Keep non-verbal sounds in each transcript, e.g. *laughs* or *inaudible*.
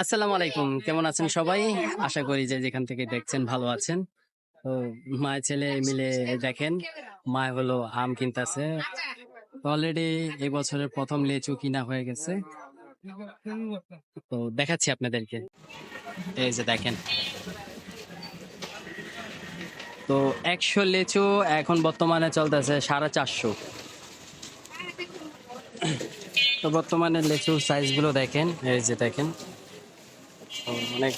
আসসালামু আলাইকুম। কেমন আছেন সবাই? আশা করি যে যেখান থেকে দেখছেন ভালো আছেন। তো মা ছেলে মিলে দেখেন, মা হলো আম কিনতেছে। অলরেডি এই বছরের প্রথম লেচু কিনা হয়ে গেছে। তো দেখাচ্ছি আপনাদেরকে। এই যে দেখেন। তো একশো লেচু এখন বর্তমানে চলতেছে সাড়ে চারশো। তো বর্তমানে লেচুর সাইজগুলো দেখেন, এই যে দেখেন। অনেক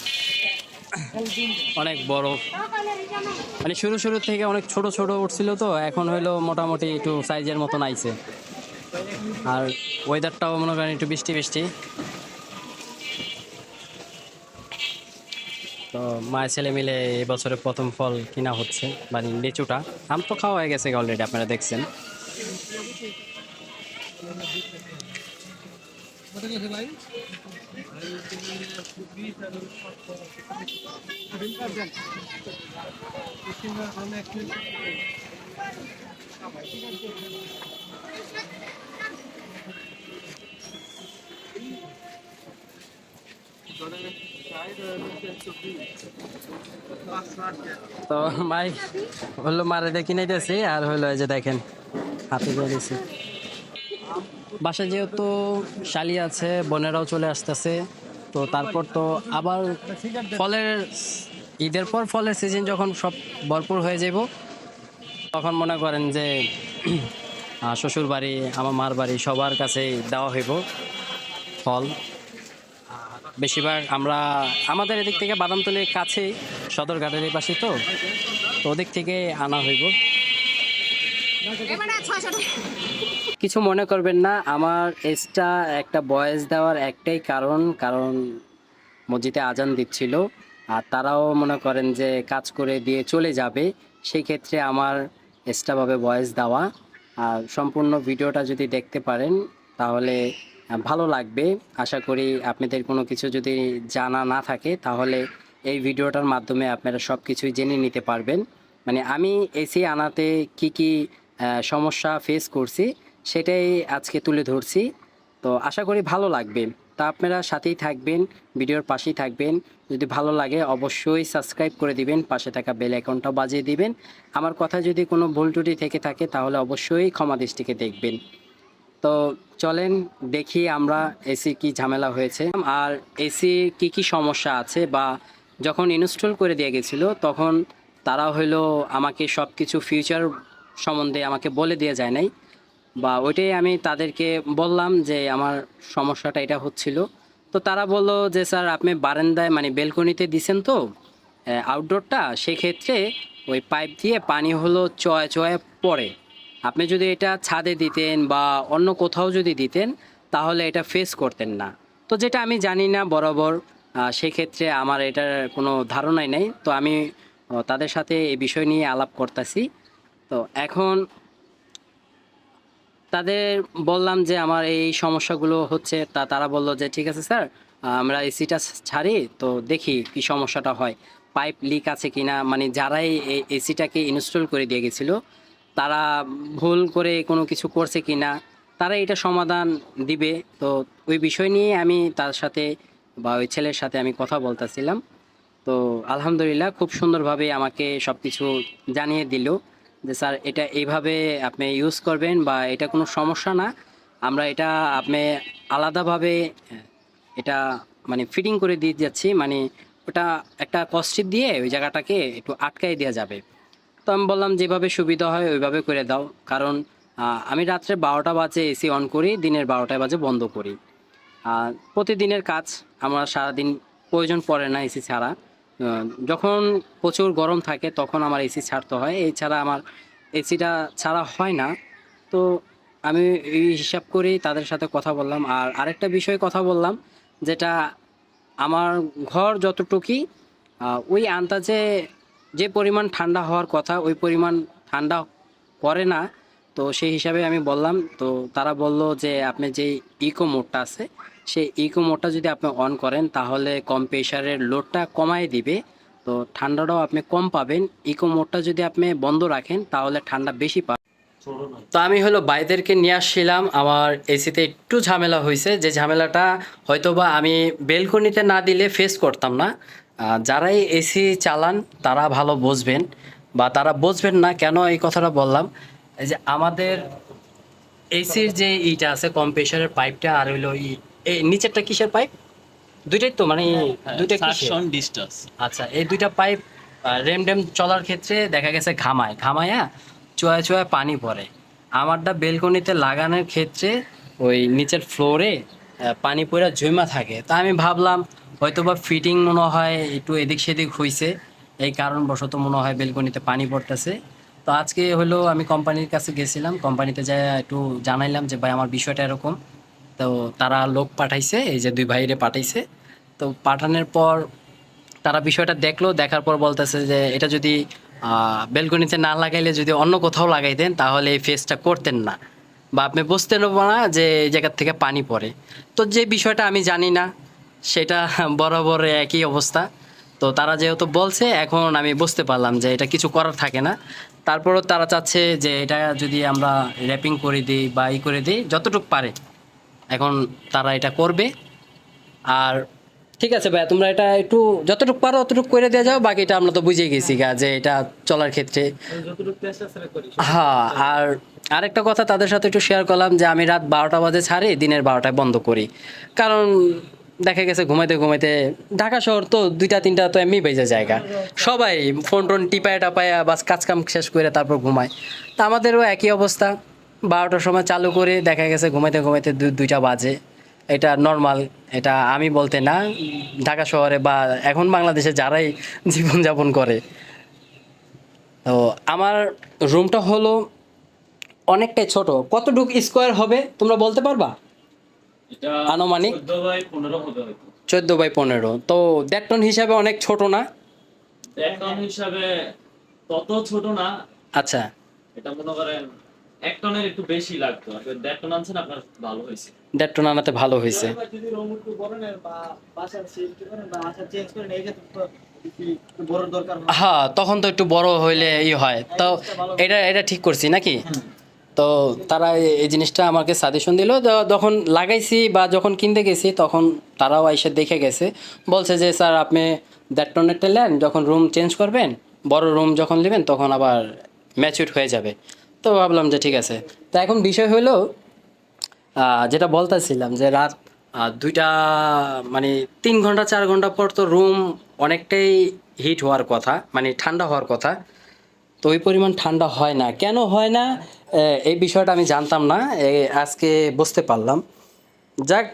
অনেক বড়। মানে শুরু শুরু থেকে অনেক ছোট ছোট উঠছিল তো, এখন হইল মোটামুটি একটু সাইজের মতন আইছে। আর ওয়েদারটাও মনে করেন একটু বৃষ্টি বৃষ্টি। তো মায়ের ছেলে মিলে এই বছরের প্রথম ফল কিনা হচ্ছে মানে লিচুটা। আম তো খাওয়া হয়ে গেছে অলরেডি আপনারা দেখছেন। তো মাই হলো মারে দেখি নাইতেছি আর হলো এই যে দেখেন হাতে দিছি। বাসায় যেহেতু শালি আছে, বোনেরাও চলে আসতেছে, তো তারপর তো আবার ফলের ঈদের পর ফলের সিজন যখন সব ভরপুর হয়ে যাব তখন মনে করেন যে শ্বশুর বাড়ি আমার মার বাড়ি সবার কাছেই দেওয়া হইব ফল। বেশিরভাগ আমরা, আমাদের এদিক থেকে বাদামতলির কাছেই, সদরঘাটের পাশে তো তো ওদিক থেকে আনা হইব। কিছু মনে করবেন না, আমার এক্সট্রা একটা বয়স দেওয়ার একটাই কারণ কারণ মসজিদে আজান দিচ্ছিল। আর তারাও মনে করেন যে কাজ করে দিয়ে চলে যাবে, সেই ক্ষেত্রে আমার এক্সট্রাভাবে বয়স দেওয়া। আর সম্পূর্ণ ভিডিওটা যদি দেখতে পারেন, তাহলে ভালো লাগবে। আশা করি আপনাদের কোনো কিছু যদি জানা না থাকে, তাহলে এই ভিডিওটার মাধ্যমে আপনারা সব কিছুই জেনে নিতে পারবেন। মানে আমি এসি আনাতে কি কি সমস্যা ফেস করছি, সেটাই আজকে তুলে ধরছি। তো আশা করি ভালো লাগবে। তা আপনারা সাথেই থাকবেন, ভিডিওর পাশেই থাকবেন। যদি ভালো লাগে অবশ্যই সাবস্ক্রাইব করে দিবেন, পাশে থাকা বেল আইকনটাও বাজিয়ে দিবেন। আমার কথা যদি কোনো ভুল ত্রুটি থেকে থাকে, তাহলে অবশ্যই ক্ষমা দৃষ্টিকে দেখবেন। তো চলেন দেখি আমরা এসি কি ঝামেলা হয়েছে। আর এসি কি কি সমস্যা আছে বা যখন ইনস্টল করে দিয়ে গেছিল, তখন তারা হইল আমাকে সব কিছু ফিউচার সম্বন্ধে আমাকে বলে দিয়ে যায় নাই। বা ওইটাই আমি তাদেরকে বললাম যে আমার সমস্যাটা এটা হচ্ছিল। তো তারা বলল যে, স্যার, আপনি বারান্দায় মানে বেলকনিতে দিছেন তো আউটডোরটা সেক্ষেত্রে ওই পাইপ দিয়ে পানি হলো চয়ে চয়ে পড়ে। আপনি যদি এটা ছাদে দিতেন বা অন্য কোথাও যদি দিতেন, তাহলে এটা ফেস করতেন না। তো যেটা আমি জানি না বরাবর সেক্ষেত্রে আমার এটার কোনো ধারণাই নেই। তো আমি তাদের সাথে এই বিষয় নিয়ে আলাপ করতেছি। তো এখন তাদের বললাম যে আমার এই সমস্যাগুলো হচ্ছে, তা তারা বলল যে, ঠিক আছে স্যার আমরা এসিটা ছাড়ি, তো দেখি কি সমস্যাটা হয়। পাইপ লিক আছে কি না মানে যারাই এই এসিটাকে ইনস্টল করে দিয়ে গেছিল, তারা ভুল করে কোনো কিছু করছে কি না তারা এটা সমাধান দিবে। তো ওই বিষয় নিয়ে আমি তার সাথে বা ওই ছেলের সাথে আমি কথা বলতেছিলাম। তো আলহামদুলিল্লাহ, খুব সুন্দরভাবে আমাকে সব কিছু জানিয়ে দিল। যে, স্যার, এটা এইভাবে আপনি ইউজ করবেন বা এটা কোনো সমস্যা না। আমরা এটা আপনি আলাদাভাবে, এটা মানে ফিটিং করে দিয়ে যাচ্ছি। মানে ওটা একটা কস্টিপ দিয়ে ওই জায়গাটাকে একটু আটকাই দেওয়া যাবে। তো আমি বললাম, যেভাবে সুবিধা হয় ওইভাবে করে দাও। কারণ আমি রাত্রে বারোটা বাজে এসি অন করি, দিনের বারোটা বাজে বন্ধ করি। আর প্রতিদিনের কাজ, আমার সারাদিন প্রয়োজন পড়ে না এসি ছাড়া। যখন প্রচুর গরম থাকে তখন আমার এসি ছাড়তে হয়। এছাড়া আমার এসিটা ছাড়া হয় না। তো আমি এই হিসাব করেই তাদের সাথে কথা বললাম। আর আরেকটা বিষয়ে কথা বললাম, যেটা আমার ঘর যতটুকুই ওই আন্দাজে যে পরিমাণ ঠান্ডা হওয়ার কথা, ওই পরিমাণ ঠান্ডা পড়ে না। তো সেই হিসাবে আমি বললাম, তো তারা বলল যে আপনি যে ইকো মোডটা আছে, সেই ইকো মোডটা যদি আপনি অন করেন, তাহলে কম্প্রেসারের লোডটা কমায় দিবে। তো ঠান্ডাটাও আপনি কম পাবেন। ইকো মোডটা যদি আপনি বন্ধ রাখেন, তাহলে ঠান্ডা বেশি পাবেন তো আমি হলো বাইদেরকে নিয়ে আসছিলাম। আমার এসিতে একটু ঝামেলা হয়েছে। যে ঝামেলাটা হয়তোবা আমি বেলকনিতে না দিলে ফেস করতাম না। যারাই এসি চালান, তারা ভালো বুঝবেন। বা তারা বুঝবেন না কেন এই কথাটা বললাম। এই যে আমাদের এসির যে ইটা আছে কম কম্প্রেসারের পাইপটা আর হইল ই এই নিচেরটা কিসের পাইপ দুইটাই তো মানে দুইটা কিসের? সাকশন ডিস্টান্স আচ্ছা এই দুইটা পাইপ রেম ডেম চলার ক্ষেত্রে দেখা গেছে ঘামায় ঘামায়া চোয়া চোয়া পানি পড়ে। আমারটা বেলকনিতে লাগানোর ক্ষেত্রে ওই নিচের ফ্লোরে পানি পড়ে জমা থাকে। তা আমি ভাবলাম হয়তো বা ফিটিং মনে হয় একটু এদিক সেদিক হয়েছে এই কারণবশত মনে হয় বেলকনিতে পানি পড়তেছে। তো আজকে হলো আমি কোম্পানির কাছে গেছিলাম কোম্পানিতে যাই একটু জানাইলাম যে, ভাই, আমার বিষয়টা এরকম। তো তারা লোক পাঠাইছে, এই যে দুই ভাইরে পাঠাইছে। তো পাঠানোর পর তারা বিষয়টা দেখল, দেখার পর বলতেছে যে, এটা যদি বেলকনিতে না লাগাইলে যদি অন্য কোথাও লাগাই দেন, তাহলে এই ফেসটা করতেন না। বা আপনি বুঝতেন না যে, এই জায়গার থেকে পানি পড়ে। তো যে বিষয়টা আমি জানি না, সেটা বরাবর একই অবস্থা। তো তারা যেহেতু বলছে, এখন আমি বুঝতে পারলাম যে, এটা কিছু করার থাকে না। তারপরও তারা চাচ্ছে যে এটা যদি আমরা র্যাপিং করে দিই বা ই করে দিই, যতটুকু পারে। এখন তারা এটা করবে। আর ঠিক আছে ভাইয়া, তোমরা এটা একটু যতটুকু পারো অতটুকু করে দেওয়া যাও, বাকিটা আমরা তো বুঝে গেছি গা যে এটা চলার ক্ষেত্রে। হ্যাঁ আর আরেকটা কথা তাদের সাথে একটু শেয়ার করলাম যে আমি রাত বারোটা বাজে ছাড়ি, দিনের বারোটায় বন্ধ করি। কারণ দেখা গেছে ঘুমাইতে ঘুমাইতে ঢাকা শহর তো দুইটা, তিনটা তো এমনি বেজে জায়গা সবাই ফোন টোন টিপায় টাপায়া বাস কাজ কাম শেষ করে তারপর ঘুমায়। তা আমাদেরও একই অবস্থা। বারোটার সময় চালু করে দেখা গেছে ঘুমাইতে ঘুমাইতে দুইটা বাজে। এটা নর্মাল এটা আমি বলতে না, ঢাকা শহরে বা এখন বাংলাদেশে যারাই *laughs* জীবনযাপন করে। তো আমার রুমটা হলো অনেকটাই ছোট। কতটুক স্কোয়ার হবে তোমরা বলতে পারবা? আনুমানিক? 14 বাই 15 হবে হয়তো। চোদ্দ বাই পনেরো। তো দেড় টন হিসাবে অনেক ছোট না? এক টন হিসাবে তত ছোট না। আচ্ছা। এটা মনে করেন এক টনের একটু বেশি লাগতো। দেড় টন আনছেন আপনার ভালো হয়েছে। দেড় টন আনাতে ভালো হয়েছে। হয়। হ্যাঁ তখন তো একটু বড় হইলে ই হয়। তো এটা এটা ঠিক করছি নাকি? তো তারা এই- জিনিসটা আমাকে সাজেশন দিল যখন লাগাইছি বা যখন কিনতে গেছি, তখন তারাও এসে দেখে গেছে। বলছে যে, স্যার, আপনি দেড় টনেরটা নেন, যখন রুম চেঞ্জ করবেন, বড় রুম যখন নেবেন, তখন আবার ম্যাচিউর হয়ে যাবে। তো ভাবলাম যে, ঠিক আছে। তা এখন বিষয় হলো যেটা বলতেছিলাম যে, রাত দুইটা মানে তিন ঘণ্টা, চার ঘণ্টা পর তো রুম অনেকটাই হিট হওয়ার কথা মানে ঠান্ডা হওয়ার কথা। তো ওই পরিমাণ ঠান্ডা হয় না। কেন হয় না? এই বিষয়টা আমি জানতাম না। আজকে বুঝতে পারলাম। যাক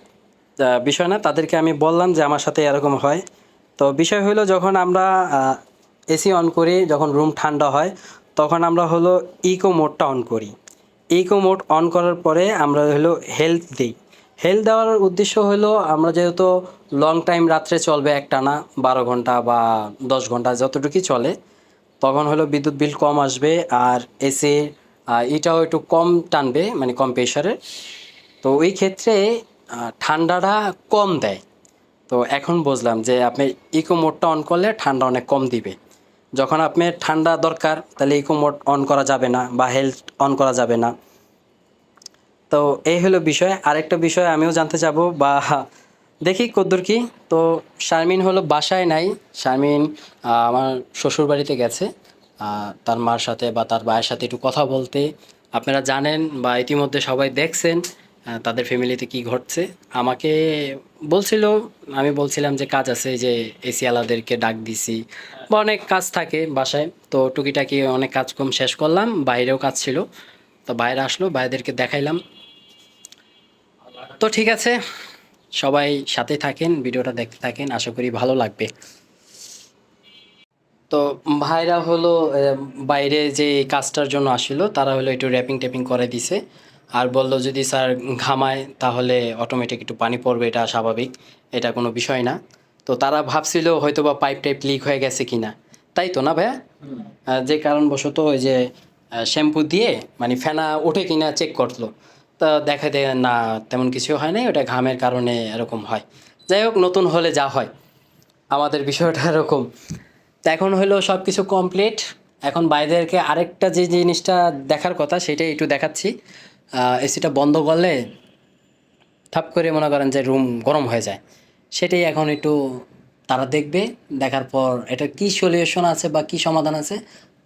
বিষয় না, তাদেরকে আমি বললাম যে আমার সাথে এরকম হয়। তো বিষয় হলো যখন আমরা এসি অন করি, যখন রুম ঠান্ডা হয়, তখন আমরা হলো ইকো মোডটা অন করি। ইকো মোড অন করার পরে আমরা হলো হেলথ দিই। হেলথ দেওয়ার উদ্দেশ্য হলো আমরা যেহেতু লং টাইম রাত্রে চলবে একটানা, বারো ঘণ্টা বা দশ ঘণ্টা যতটুকুই চলে তখন হলো বিদ্যুৎ বিল কম আসবে আর এসি এটাও একটু কম টানবে মানে কম প্রেশারের তো ওই ক্ষেত্রে ঠান্ডাটা কম দেয়। তো এখন বুঝলাম যে আপনি ইকো মোডটা অন করলে ঠান্ডা অনেক কম দিবে। যখন আপনি ঠান্ডা দরকার, তাহলে ইকো মোড অন করা যাবে না বা হেলথ অন করা যাবে না। তো এই হলো বিষয়। আরেকটা বিষয় আমিও জানতে যাব বা দেখি কদ্দুর কি। তো শারমিন হলো বাসায় নাই। শারমিন আমার শ্বশুর বাড়িতে গেছে তার মার সাথে বা তার ভাইয়ের সাথে একটু কথা বলতে। আপনারা জানেন বা ইতিমধ্যে সবাই দেখছেন তাদের ফ্যামিলিতে কি ঘটছে। আমাকে বলছিল, আমি বলছিলাম যে কাজ আছে, যে এসি আলাদেরকে ডাক দিছি। বা অনেক কাজ থাকে বাসায়। তো টুকিটাকি অনেক কাজ কম শেষ করলাম, বাইরেও কাজ ছিল। তো বাইরে আসলো বাইরেদেরকে দেখাইলাম। তো ঠিক আছে সবাই সাথে থাকেন ভিডিওটা দেখতে থাকেন আশা করি ভালো লাগবে। তো ভাইরা হলো বাইরে যে কাজটার জন্য আসলো তারা হলো একটু র্যাপিং ট্যাপিং করে দিছে। আর বলল যদি স্যার ঘামায় তাহলে অটোমেটিক একটু পানি পড়বে এটা স্বাভাবিক এটা কোনো বিষয় না। তো তারা ভাবছিল হয়তো বা পাইপ টাইপ লিক হয়ে গেছে কিনা। তাই তো না ভাইয়া? যে কারণবশত ওই যে শ্যাম্পু দিয়ে মানে ফেনা ওঠে কিনা চেক করল। তা দেখা দেয় না, তেমন কিছু হয় নাই, ওটা ঘামের কারণে এরকম হয়। যাই হোক, নতুন হলে যা হয়। আমাদের বিষয়টা এরকম। তো এখন হলো সব কিছু কমপ্লিট এখন বাইরেরকে আরেকটা যে জিনিসটা দেখার কথা, সেটাই একটু দেখাচ্ছি। এসিটা বন্ধ করলে থাপ করে মনে করেন যে রুম গরম হয়ে যায়। সেটাই এখন একটু তারা দেখবে। দেখার পর এটা কি সলিউশন আছে বা কি সমাধান আছে,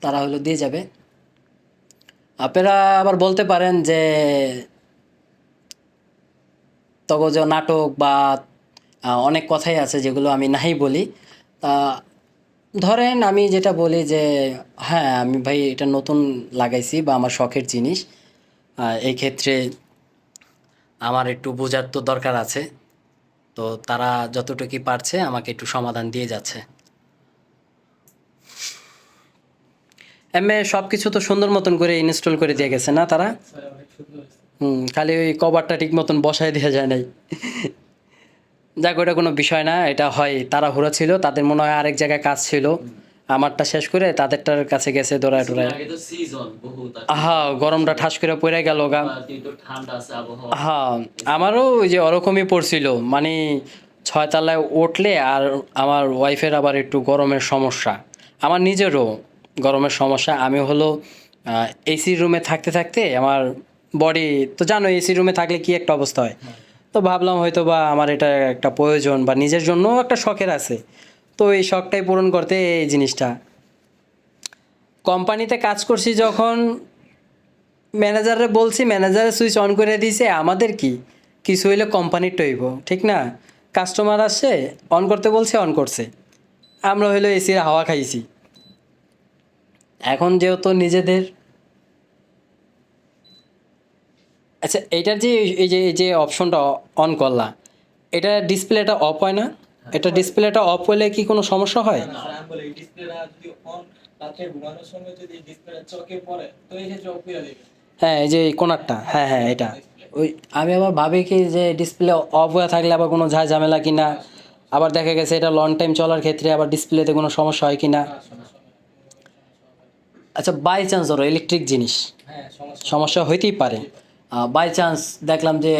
তারা হলো দিয়ে যাবে। আপনারা আবার বলতে পারেন যে যে নাটক বা অনেক কথাই আছে যেগুলো আমি নাই বলি। তা ধরেন আমি যেটা বলি যে হ্যাঁ আমি ভাই এটা নতুন লাগাইছি বা আমার শখের জিনিস। এই ক্ষেত্রে আমার একটু বোঝার তো দরকার আছে। তো তারা যতটুকু পারছে আমাকে একটু সমাধান দিয়ে যাচ্ছে। এমএ সব কিছু তো সুন্দর মতন করে ইনস্টল করে দিয়ে গেছে না তারা? হুম খালি ওই কভারটা ঠিক মতন বসায় দেওয়া যায় নাই। যাক ওটা কোনো বিষয় না এটা হয় তারা হুড়া ছিল তাদের মনে হয় আরেক জায়গায় কাজ ছিল। আমারটা শেষ করে তাদেরটার কাছে গেছে দৌড়ায় বহুত হা গরমটা ঠাস করে পড়ে গেল গা। হ্যাঁ আমারও ওই যে ওরকমই পড়ছিল মানে ছয় তলায় উঠলে আর আমার ওয়াইফের আবার একটু গরমের সমস্যা। আমার নিজেরও গরমের সমস্যা আমি হলো এসি রুমে থাকতে থাকতে আমার বডি, তো জানো এসি রুমে থাকলে কি একটা অবস্থা হয়? তো ভাবলাম হয়তো বা আমার এটা একটা প্রয়োজন বা নিজের জন্যও একটা শখের আছে। তো এই শখটাই পূরণ করতে এই জিনিসটা। কোম্পানিতে কাজ করছি যখন ম্যানেজারে বলছি, ম্যানেজারে সুইচ অন করে দিয়েছে, আমাদের কি? কিছু হইলে কোম্পানির টইব ঠিক না? কাস্টমার আসছে, অন করতে বলছে, অন করছে। আমরা হইল এসির হাওয়া খাইছি। এখন যেহেতু নিজেদের আচ্ছা এইটার যে এই যে এই যে অপশনটা অন করলা এটা ডিসপ্লেটা অফ হয় না? এটা ডিসপ্লেটা অফ হলে কি কোনো সমস্যা হয়? না, আমি বলি ডিসপ্লেটা যদি অন রাত্রে ঘুমানোর সময় যদি ডিসপ্লেটা চোখে পড়ে তো এই ক্ষেত্রে অফ করে দিবে হ্যাঁ এই যে কোনারটা হ্যাঁ হ্যাঁ এটা। ওই আমি আবার ভাবি কি যে ডিসপ্লে অফ হয়ে থাকলে আবার কোনো ঝাঁ ঝামেলা কি না? আবার দেখা গেছে এটা লং টাইম চলার ক্ষেত্রে আবার ডিসপ্লেতে কোনো সমস্যা হয় কি না? আচ্ছা বাই চান্স ধরো ইলেকট্রিক জিনিস। হ্যাঁ সমস্যা সমস্যা হইতেই পারে। বাই চান্স দেখলাম যে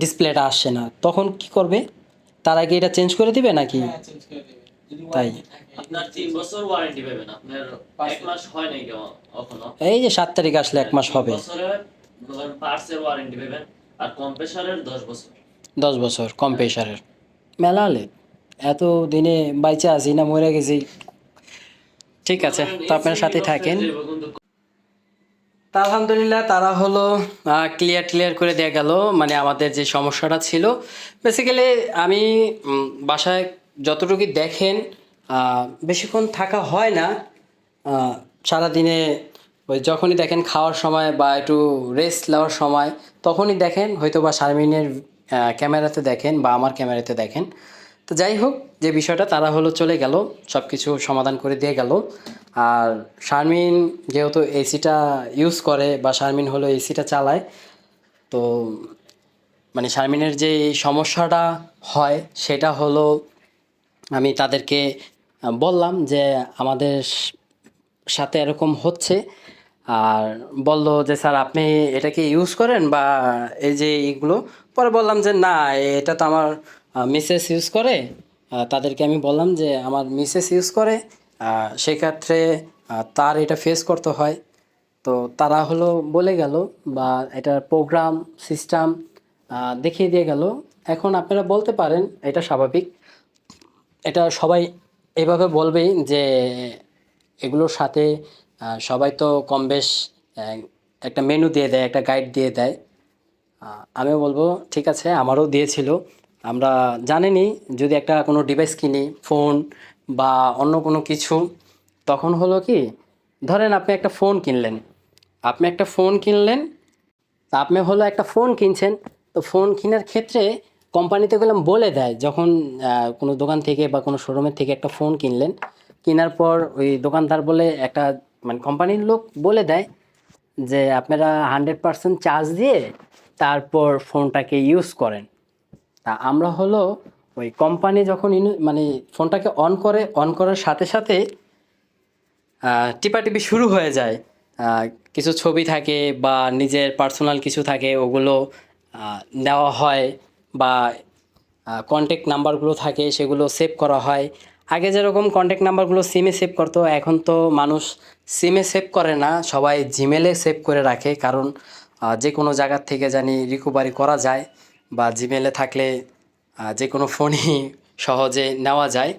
ডিসপ্লেটা আসছে না। তখন কি করবে? তার আগে এটা চেঞ্জ করে দিবে নাকি? হ্যাঁ চেঞ্জ করে দিবে। যদি তাই। এই যে সাত তারিখ আসলে এক মাস হবে। বছরের ধরেন পার্টসের ওয়ারেন্টি পাবেন আর কম্প্রেসারের দশ বছর। কম প্রেশারের মেলা হলে এত দিনে বাইচে আছি না মরে গেছি। ঠিক আছে তো আপনার সাথে থাকেন। তা আলহামদুলিল্লাহ, তারা হলো ক্লিয়ার ক্লিয়ার করে দেওয়া গেল মানে আমাদের যে সমস্যাটা ছিল। বেসিক্যালি আমি বাসায় যতটুকু দেখেন বেশিক্ষণ থাকা হয় না। সারাদিনে ওই যখনই দেখেন খাওয়ার সময় বা একটু রেস্ট নেওয়ার সময়, তখনই দেখেন হয়তো বা শারমিনের ক্যামেরাতে দেখেন বা আমার ক্যামেরাতে দেখেন। তো যাই হোক, যে বিষয়টা, তারা হলো চলে গেল সব কিছু সমাধান করে দিয়ে গেল। আর শারমিন যেহেতু এসিটা ইউজ করে বা শারমিন হলো এসিটা চালায়, তো মানে শারমিনের যে সমস্যাটা হয়, সেটা হলো আমি তাদেরকে বললাম যে আমাদের সাথে এরকম হচ্ছে। আর বলল যে, স্যার, আপনি এটাকে ইউজ করেন বা এই যে এইগুলো? পরে বললাম যে, না, এটা তো আমার মিসেস ইউজ করে তাদেরকে আমি বললাম যে আমার মিসেস ইউজ করে সেক্ষেত্রে তার এটা ফেস করতে হয়। তো তারা হলো বলে গেল বা এটার প্রোগ্রাম সিস্টেম দেখিয়ে দিয়ে গেল। এখন আপনারা বলতে পারেন, এটা স্বাভাবিক। এটা সবাই এভাবে বলবেই যে এগুলোর সাথে সবাই তো কম বেশ একটা মেনু দিয়ে দেয়, একটা গাইড দিয়ে দেয়। আমিও বলব, ঠিক আছে, আমারও দিয়েছিল। আমরা জানিনি যদি একটা কোনো ডিভাইস কিনি ফোন বা অন্য কোনো কিছু, তখন হলো কি, ধরেন আপনি একটা ফোন কিনলেন। আপনি একটা ফোন কিনলেন, আপনি হলো একটা ফোন কিনছেন, তো ফোন কেনার ক্ষেত্রে কোম্পানিতে গেলাম বলে দেয়, যখন কোনো দোকান থেকে বা কোনো শোরুমের থেকে একটা ফোন কিনলেন। কেনার পর ওই দোকানদার বলে একটা মানে কোম্পানির লোক বলে দেয় যে, আপনারা হান্ড্রেড পার্সেন্ট চার্জ দিয়ে তারপর ফোনটাকে ইউজ করেন। তা আমরা হলো ওই কোম্পানি যখন মানে ফোনটাকে অন করে অন করার সাথে সাথে টিপাটিপি শুরু হয়ে যায়। কিছু ছবি থাকে বা নিজের পার্সোনাল কিছু থাকে, ওগুলো নেওয়া হয় বা কন্ট্যাক্ট নাম্বারগুলো থাকে, সেগুলো সেভ করা হয়। আগে যেরকম কন্ট্যাক্ট নাম্বারগুলো সিমে সেভ করতো, এখন তো মানুষ সিমে সেভ করে না, সবাই জিমেলে সেভ করে রাখে, কারণ যে কোনো জায়গার থেকে জানি রিকভারি করা যায়। বা জিমেলে থাকলে যে কোনো ফোনই সহজে নেওয়া যায়।